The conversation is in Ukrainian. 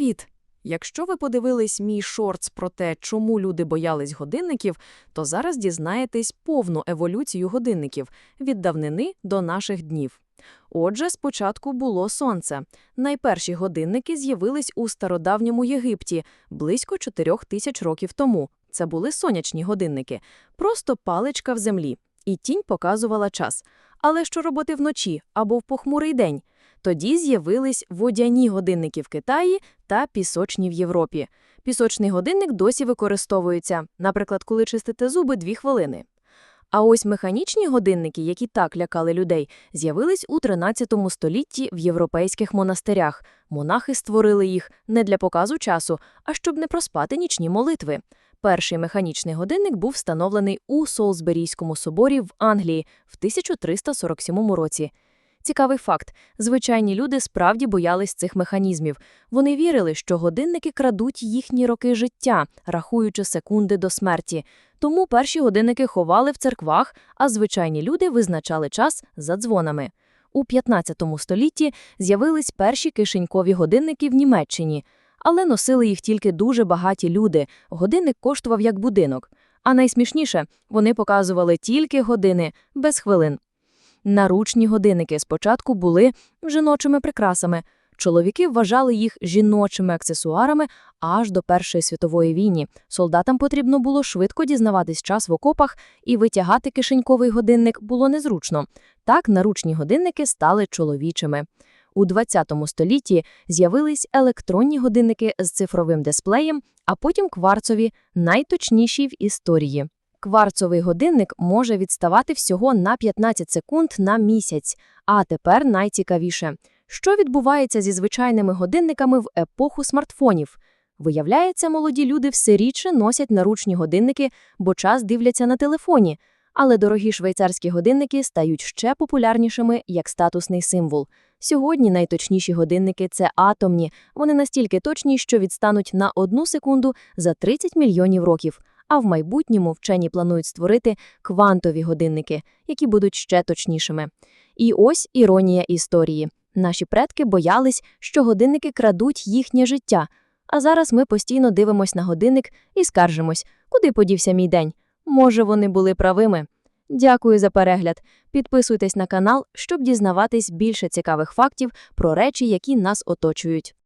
Привіт! Якщо ви подивились мій шортс про те, чому люди боялись годинників, то зараз дізнаєтесь повну еволюцію годинників від давнини до наших днів. Отже, спочатку було сонце. Найперші годинники з'явились у стародавньому Єгипті близько 4 тисяч років тому. Це були сонячні годинники, просто паличка в землі, і тінь показувала час. Але що робити вночі або в похмурий день? Тоді з'явились водяні годинники в Китаї та пісочні в Європі. Пісочний годинник досі використовується, наприклад, коли чистите зуби 2 хвилини. А ось механічні годинники, які так лякали людей, з'явились у 13 столітті в європейських монастирях. Монахи створили їх не для показу часу, а щоб не проспати нічні молитви. Перший механічний годинник був встановлений у Солсберійському соборі в Англії в 1347 році. Цікавий факт: звичайні люди справді боялись цих механізмів. Вони вірили, що годинники крадуть їхні роки життя, рахуючи секунди до смерті. Тому перші годинники ховали в церквах, а звичайні люди визначали час за дзвонами. У 15 столітті з'явились перші кишенькові годинники в Німеччині, але носили їх тільки дуже багаті люди. Годинник коштував як будинок. А найсмішніше, вони показували тільки години, без хвилин. Наручні годинники спочатку були жіночими прикрасами. Чоловіки вважали їх жіночими аксесуарами аж до Першої світової війни. Солдатам потрібно було швидко дізнаватись час в окопах, і витягати кишеньковий годинник було незручно. Так наручні годинники стали чоловічими. У 20 столітті з'явились електронні годинники з цифровим дисплеєм, а потім кварцові, найточніші в історії. Кварцовий годинник може відставати всього на 15 секунд на місяць. А тепер найцікавіше. Що відбувається зі звичайними годинниками в епоху смартфонів? Виявляється, молоді люди все рідше носять наручні годинники, бо час дивляться на телефоні. Але дорогі швейцарські годинники стають ще популярнішими як статусний символ. Сьогодні найточніші годинники це атомні. Вони настільки точні, що відстануть на одну секунду за 30 мільйонів років. А в майбутньому вчені планують створити квантові годинники, які будуть ще точнішими. І ось іронія історії. Наші предки боялись, що годинники крадуть їхнє життя. А зараз ми постійно дивимось на годинник і скаржимось, куди подівся мій день. Може, вони були правими. Дякую за перегляд. Підписуйтесь на канал, щоб дізнаватись більше цікавих фактів про речі, які нас оточують.